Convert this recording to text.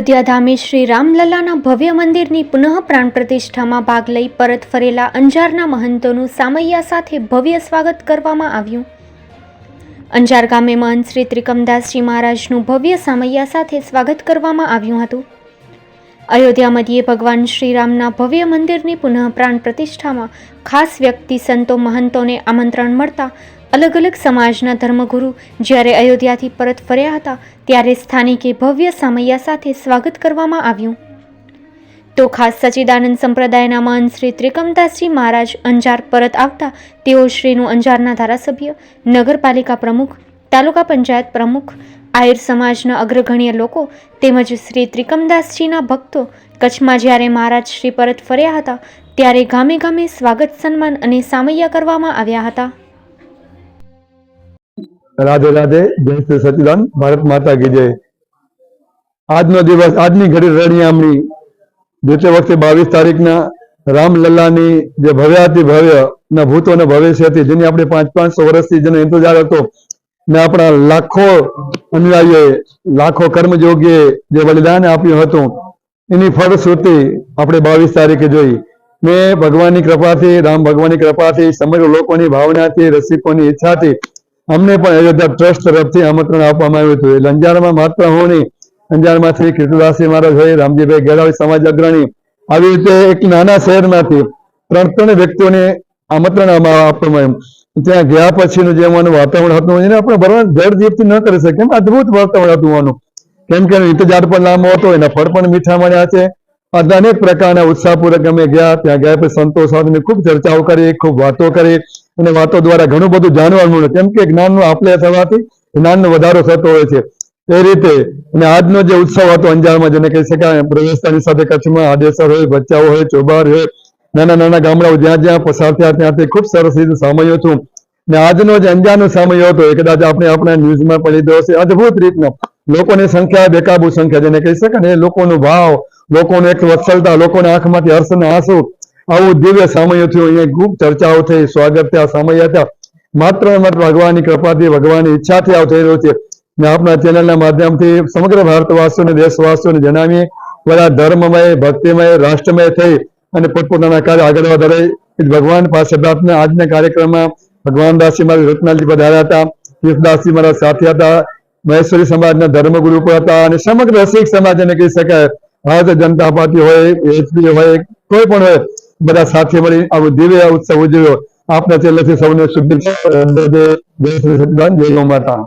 અયોધ્યા ધામે શ્રી રામલલ્લાના ભવ્ય મંદિરની પુનઃ પ્રાણ પ્રતિષ્ઠામાં ભાગ લઈ પરત ફરેલા અંજારના મહંતોનું સામૈયા સાથે ભવ્ય સ્વાગત કરવામાં આવ્યું. અંજાર ગામે મહંત શ્રી ત્રિકમદાસજી મહારાજનું ભવ્ય સામૈયા સાથે સ્વાગત કરવામાં આવ્યું હતું. અયોધ્યા મધ્યે ભગવાન શ્રીરામના ભવ્ય મંદિરની પુનઃ પ્રાણ પ્રતિષ્ઠામાં ખાસ વ્યક્તિ સંતો મહંતોને આમંત્રણ મળતા અલગ અલગ સમાજના ધર્મગુરુ જ્યારે અયોધ્યાથી પરત ફર્યા હતા, ત્યારે સ્થાનિકે ભવ્ય સામૈયા સાથે સ્વાગત કરવામાં આવ્યું. તો ખાસ સચિદાનંદ સંપ્રદાયના મહંત શ્રી ત્રિકમદાસજી મહારાજ અંજાર પરત આવતા, તેઓ શ્રીનું અંજારના ધારાસભ્ય, નગરપાલિકા પ્રમુખ, તાલુકા પંચાયત પ્રમુખ, આયર સમાજના અગ્રગણ્ય લોકો તેમજ શ્રી ત્રિકમદાસજીના ભક્તો કચ્છમાં જ્યારે મહારાજ શ્રી પરત ફર્યા હતા, ત્યારે ગામે ગામે સ્વાગત સન્માન અને સામૈયા કરવામાં આવ્યા હતા. રાધે રાધે, જય સચિદાન, ભારત માતા કી જય. આજનો દિવસ, આજની ઘડી રણિયામણી, જે વખતે બાવીસ તારીખના રામલલ્લાની જે ભવ્યાતિ ભવ્ય ના ભૂતો ને ભવિષ્ય હતી, જેની આપણે પાંચ, પાંચસો વર્ષથી જેનો ઇંતજાર હતો, ને આપણા લાખો અનુયાયીએ લાખો કર્મયોગીએ જે બલિદાન આપ્યું હતું, એની ફળશ્રુતિ આપણે બાવીસ તારીખે જોઈ. ને ભગવાનની કૃપાથી, રામ ભગવાનની કૃપાથી સમગ્ર લોકોની ભાવનાથી, રસિકોની ઈચ્છાથી અમને પણ અયોધ્યા ટ્રસ્ટ તરફથી આમંત્રણ આપવામાં આવ્યું હતું. એટલે અંજારમાં માત્ર હું નહીં, અંજારમાંથી કીર્તિદાસજી મહારાજ હોય, રામજીભાઈ ગેરાવી સમાજ અગ્રણી, આવી રીતે એક નાના શહેરમાંથી ત્રણ ત્રણ વ્યક્તિઓને આમંત્રણ આમાં આપવામાં આવ્યું. ત્યાં ગયા પછીનું જે અમારું વાતાવરણ હતું, એને આપણે ભરવાન જીવથી ન કરી શકીએ. અદભુત વાતાવરણ હતું આનું. કેમ કે ઇંતજાર પણ લાંબો હતો, એના ફળ પણ મીઠા મળ્યા છે. અનેક પ્રકારના ઉત્સાહપૂર્વક અમે ગયા, ત્યાં ગયા પછી સંતો સાધુની ખૂબ ચર્ચાઓ કરી, ખૂબ વાતો કરી અને વાતો દ્વારા ઘણું બધું જાણવા મળ્યું. કેમ કે જ્ઞાનનો આપલે થવાથી જ્ઞાનનો વધારો થતો હોય છે. એ રીતે અને આજનો જે ઉત્સવ હતો અંજારમાં, જેને કહી શકાય, પ્રવેશતાની સાથે કચ્છમાં આડેસર હોય, બચ્ચાઓ હોય, ચોબાર હોય, નાના નાના ગામડાઓ જ્યાં જ્યાં પસાર થયા ત્યાંથી ખૂબ સરસ રીતે સામયો છું ને આજનો જે અંજારનો સામયો હતો, એ કદાચ આપણે આપણા ન્યૂઝમાં પણ દો છે અદભુત રીતનો. લોકોની સંખ્યા, બેકાબુ સંખ્યા, જેને કહી શકાય ને, એ લોકોનો ભાવ લોકોનો એક વત્સલતા, લોકોના આંખમાંથી હર્ષના આંસુ. આવું દિવ્ય સામયો થયું, અહીંયા ખૂબ ચર્ચાઓ થઈ, સ્વાગત થયા સામયા થયા માત્ર ને માત્ર ભગવાનની કૃપાથી, ભગવાનની ઈચ્છાથી આવું થઈ રહ્યું છે. ને આપણા ચેનલના માધ્યમથી સમગ્ર ભારતવાસીઓને, દેશવાસીઓને જણાવીએ બધા ધર્મમય, ભક્તિમય, રાષ્ટ્રમય થઈ અને પોતપોતાના કાર્ય આગળ વધારે એ જ ભગવાન પાસે પ્રાર્થના, આજના કાર્યક્રમમાં ભગવાન દાસજી મહારાજ રત્નાલજી પધાર્યા હતા કીર્તદાસજી મહારાજ સાથે હતા, મહેશ્વરી સમાજના ધર્મગુરુ પણ હતા અને સમગ્ર રસિક સમાજ એને કહી શકાય. ભારતીય જનતા પાર્ટી હોય, એસપી હોય, કોઈ પણ હોય, બધા સાથે મળી આવું દિવ્ય ઉત્સવ ઉજવ્યો. આપના ચેલેથી સૌને શુભેચ્છા જય ગૌ માતા.